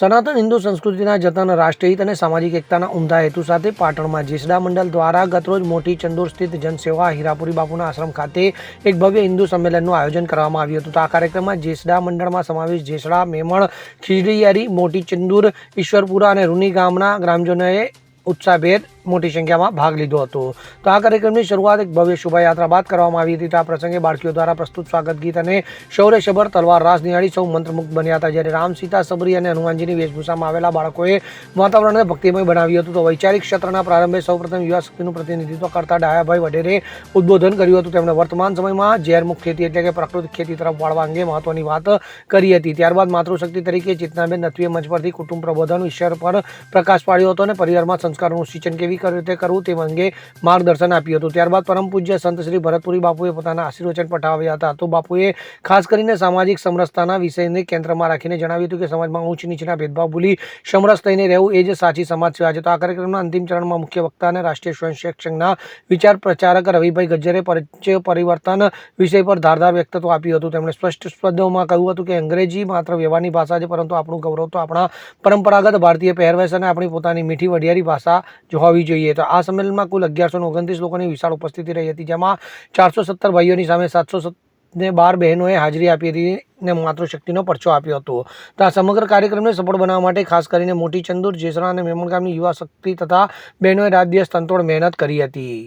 સનાતન હિન્દુ સંસ્કૃતિના જતન, રાષ્ટ્રહિત અને સામાજિક એકતાના ઉમદા હેતુ સાથે પાટણમાં જેસડા મંડળ દ્વારા ગતરોજ મોટી ચંદુર સ્થિત જનસેવા હીરાપુરી બાપુના આશ્રમ ખાતે એક ભવ્ય હિન્દુ સંમેલનનું આયોજન કરવામાં આવ્યું હતું. આ કાર્યક્રમમાં જેસડા મંડળમાં સમાવેશ જેસડા, મેમણ, ખીજડીયારી, મોટી ચંદુર, ઈશ્વરપુરા અને રૂની ગામના ગ્રામજનોએ ઉત્સાહભેર મોટી સંખ્યામાં ભાગ લીધો હતો. તો આ કાર્યક્રમની શરૂઆત એક ભવ્ય શોભાયાત્રા બાદ કરવામાં આવી હતી. તો આ પ્રસંગે બાળકીઓ દ્વારા પ્રસ્તુત સ્વાગત ગીત અને શૌર્યશબર તલવાર રાસ નિહાળી સૌ મંત્રમુગ્ધ બન્યા હતા. જ્યારે રામ સીતા સબરી અને હનુમાનજીની વેશભૂષામાં આવેલા બાળકોએ વાતાવરણને ભક્તિમય બનાવ્યું હતું. તો વૈચારિક ક્ષેત્રના પ્રારંભે સૌપ્રથમ યુવા શક્તિનું પ્રતિનિધિત્વ કરતા ડાયાભાઈ વઢેરે ઉદ્બોધન કર્યું હતું. તેમણે વર્તમાન સમયમાં ઝેરમુક્ત ખેતી એટલે કે પ્રાકૃતિક ખેતી તરફ વાળવા અંગે મહત્વની વાત કરી હતી. ત્યારબાદ માતૃશક્તિ તરીકે ચેતનાબેન નથવીએ મંચ પરથી કુટુંબ પ્રબોધન વિષય પર પ્રકાશ પાડ્યો હતો અને પરિવારમાં સંસ્કારોનું સિંચન કેવી રીતે કરવું તે અંગે માર્ગદર્શન આપ્યું હતું. ત્યારબાદ પરમ પૂજ્ય સંત શ્રી ભરતપુરી બાપુએ પોતાના આશીર્વચન પઠાવ્યા હતા. તો બાપુએ ખાસ કરીને સામાજિક સમરસતાના વિષયને કેન્દ્રમાં રાખીને જણાવ્યું હતું કે સમાજમાં ઊંચ નીચના ભેદભાવ ભૂલી સમરસ થઈને રહેવું એ જ સાચી સમાજ સેવા છે તો આ કાર્યક્રમના અંતિમ ચરણમાં મુખ્ય વક્તા અને રાષ્ટ્રીય સ્વયંસેવક સંઘના વિચાર પ્રચારક રવિભાઈ ગજ્જરે પરિચય પરિવર્તન વિષય પર ધારદાર વ્યક્તત્વ આપ્યું હતું. તેમણે સ્પષ્ટ શબ્દોમાં કહ્યું હતું કે અંગ્રેજી માત્ર વ્યવહારની ભાષા છે, પરંતુ આપણું ગૌરવ તો આપણા પરંપરાગત ભારતીય પહેરવેશ અને આપણી પોતાની મીઠી વઢિયારી ભાષા જ હોવી જોઈએ. તો આ સંમેલનમાં કુલ અગિયારસો ઓગણત્રીસ લોકોની વિશાળ ઉપસ્થિતિ રહી હતી, જેમાં ચારસો સત્તર ભાઈઓની સામે સાતસો ને બાર બહેનોએ હાજરી આપી હતી ને માતૃશક્તિનો પરચો આપ્યો હતો. તો આ સમગ્ર કાર્યક્રમને સફળ બનાવવા માટે ખાસ કરીને મોટી ચંદુર જેસરા અને મેમણ યુવા શક્તિ તથા બહેનોએ રાત દિવસ તંતોડ મહેનત કરી હતી.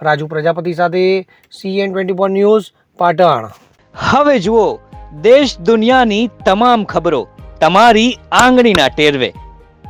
રાજુ પ્રજાપતિ સાથે CN twenty four news, Patan. હવે જુઓ, દેશ દુનિયાની તમામ ખબરો તમારી આંગળીના ટેરવે.